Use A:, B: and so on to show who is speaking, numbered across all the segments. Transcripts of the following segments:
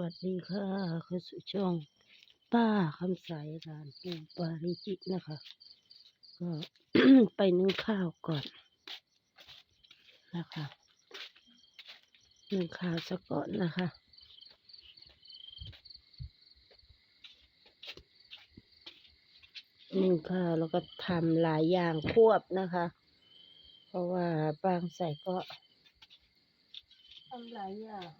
A: วัสดีค่ะเข้าสู่ช่องป้าคำใสร้านปูปาริจิตนะคะ ก็ไปนึ่งข้าวก่อนนะคะนึ่งข้าวซะก่อนนะคะนึ่งข้าวแล้วก็ทำหลายอย่างควบนะคะ เพราะว่าป้าคำใสก็ทำหลายอย่าง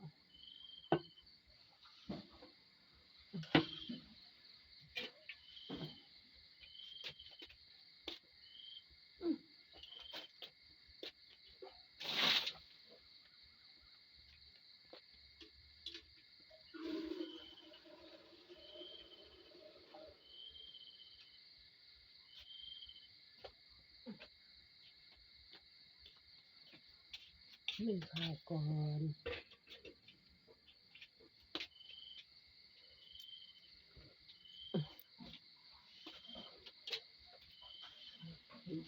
A: นึ่งข้าวก่อน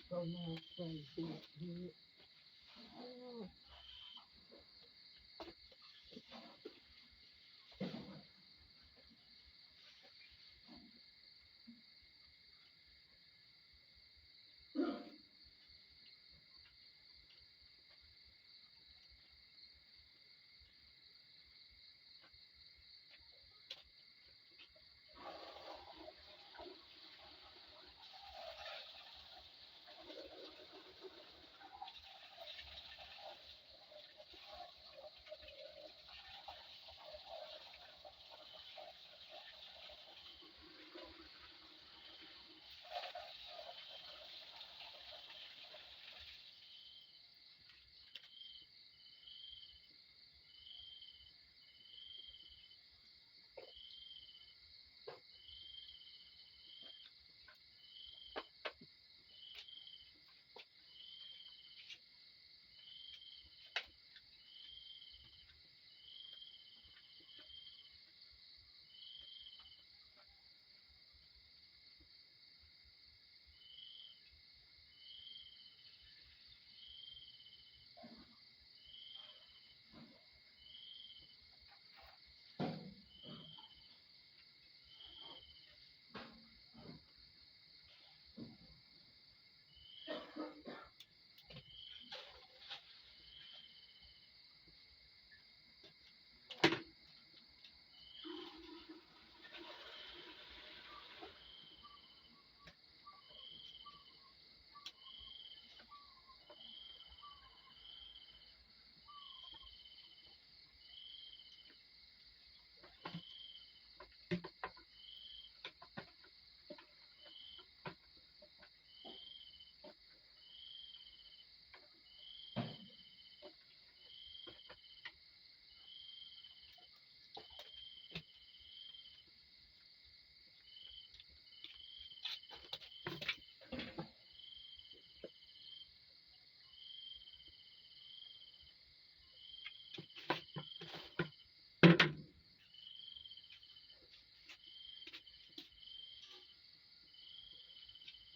A: ก็มาใส่ดูนี้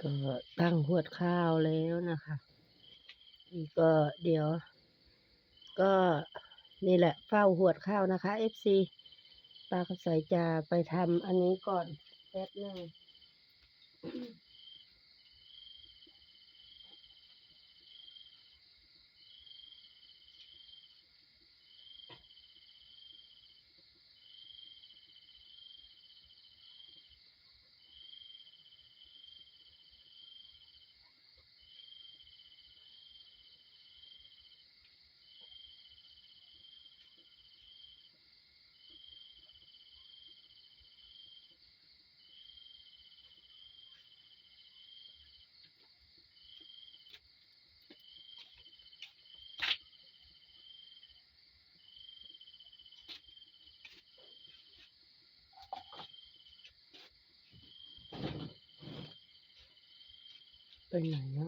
A: ก็ตั้งหวดข้าวแล้วนะคะนี่ก็เดี๋ยว ก็นี่แหละเฝ้าหวดข้าวนะคะ FC ปลากระสจะไปทำอันนี้ก่อนแป๊บหนึง ไปไหนเนา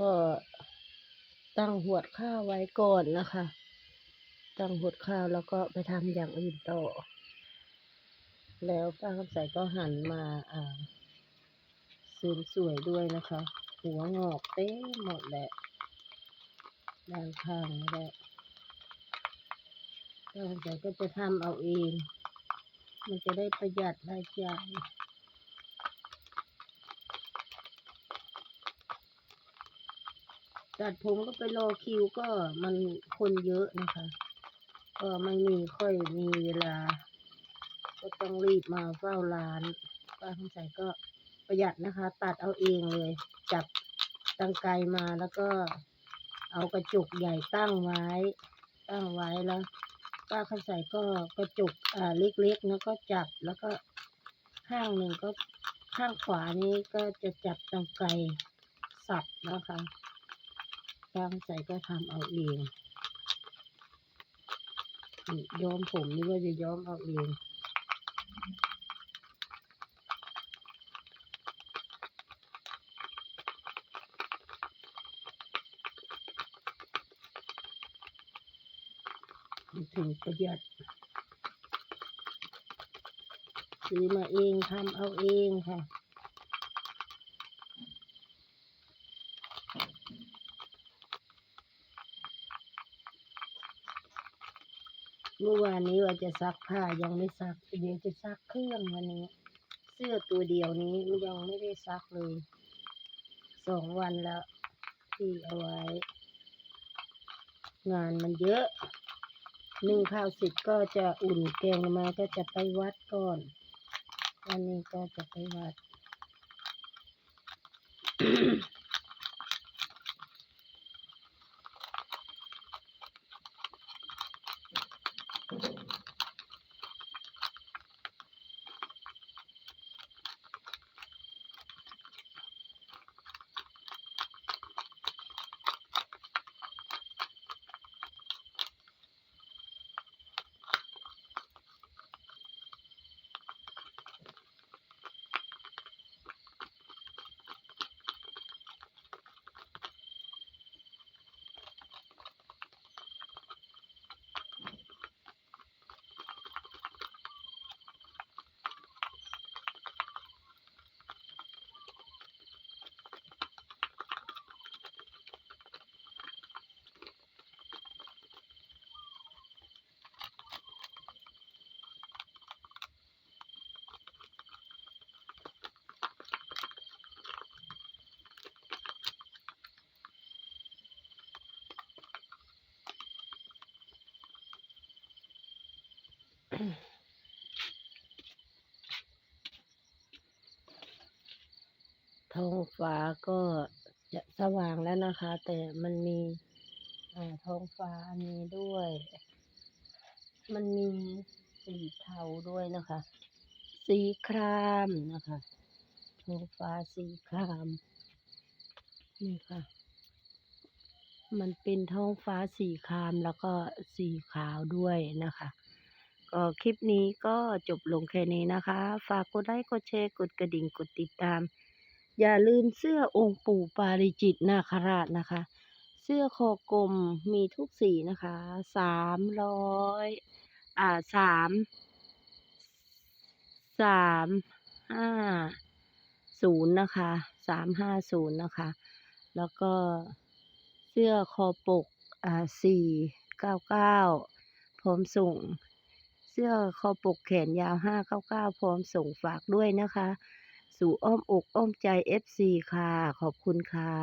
A: ก็ตั้งหวดข้าวไว้ก่อนนะคะ ตั้งหวดข้าวแล้วก็ไปทำอย่างอื่นต่อ แล้วป้าคำใสก็หันมาอ่าเสริมสวยด้วยนะคะ หัวงอกเต็มหมดแหละด้านข้างแหละป้าคำใสก็จะทำเอาเอง มันจะได้ประหยัดรายจ่าย ตัดผมก็ไปรอคิวก็มันคนเยอะนะคะ ก็ไม่มีค่อยมีเวลา ก็ต้องรีบมาเฝ้าร้านป้าคำใสก็ประหยัดนะคะ ตัดเอาเองเลย จับตังไกมาแล้วก็เอากระจุกใหญ่ตั้งไว้ ตั้งไว้แล้วป้าคำใสก็กระจุกอ่าเล็กๆแล้วก็จับแล้วก็ข้างหนึ่งก็ข้างขวานี้ก็จะจับตังไกสับนะคะ ป้าคำใสก็ทำเอาเองย้อมผมนี่ก็จะย้อมเอาเองถึงประหยัดซื้อมาเองทำเอาเองค่ะ เมื่อวานนี้ว่าจะซักผ้ายังไม่ซัก เดี๋ยวจะซักเครื่องวันนี้ เสื้อตัวเดียวนี้ยังไม่ได้ซักเลยสองวันแล้วที่เอาไว้ งานมันเยอะนึ่งข้าวเสร็จก็จะอุ่นแกงมาก็จะไปวัดก่อนวันนี้ก็จะไปวัด ท้องฟ้าก็จะสว่างแล้วนะคะ แต่มันมีท้องฟ้ามีด้วย มันมีสีเทาด้วยนะคะ สีครามนะคะท้องฟ้าสีครามนี่ค่ะ มันเป็นท้องฟ้าสีครามแล้วก็สีขาวด้วยนะคะก็คลิปนี้ก็จบลงแค่นี้นะคะ ฝากกดไลค์ กดแชร์ กดกระดิ่ง กดติดตาม อย่าลืมเสื้อองค์ปู่ปาริจิตนาคราชนะคะ เสื้อคอกลมมีทุกสีนะคะสามร้อยอ่าสามสามห้าศูนย์นะคะสามห้าศูนย์นะคะ แล้วก็เสื้อคอปกอ่าสี่เก้าเก้าพร้อมส่ง เสื้อคอปกแขนยาวห้าเก้าเก้าพร้อมส่งฝากด้วยนะคะ สู่อ้อมอกอ้อมใจ FC ค่ะ ขอบคุณค่ะ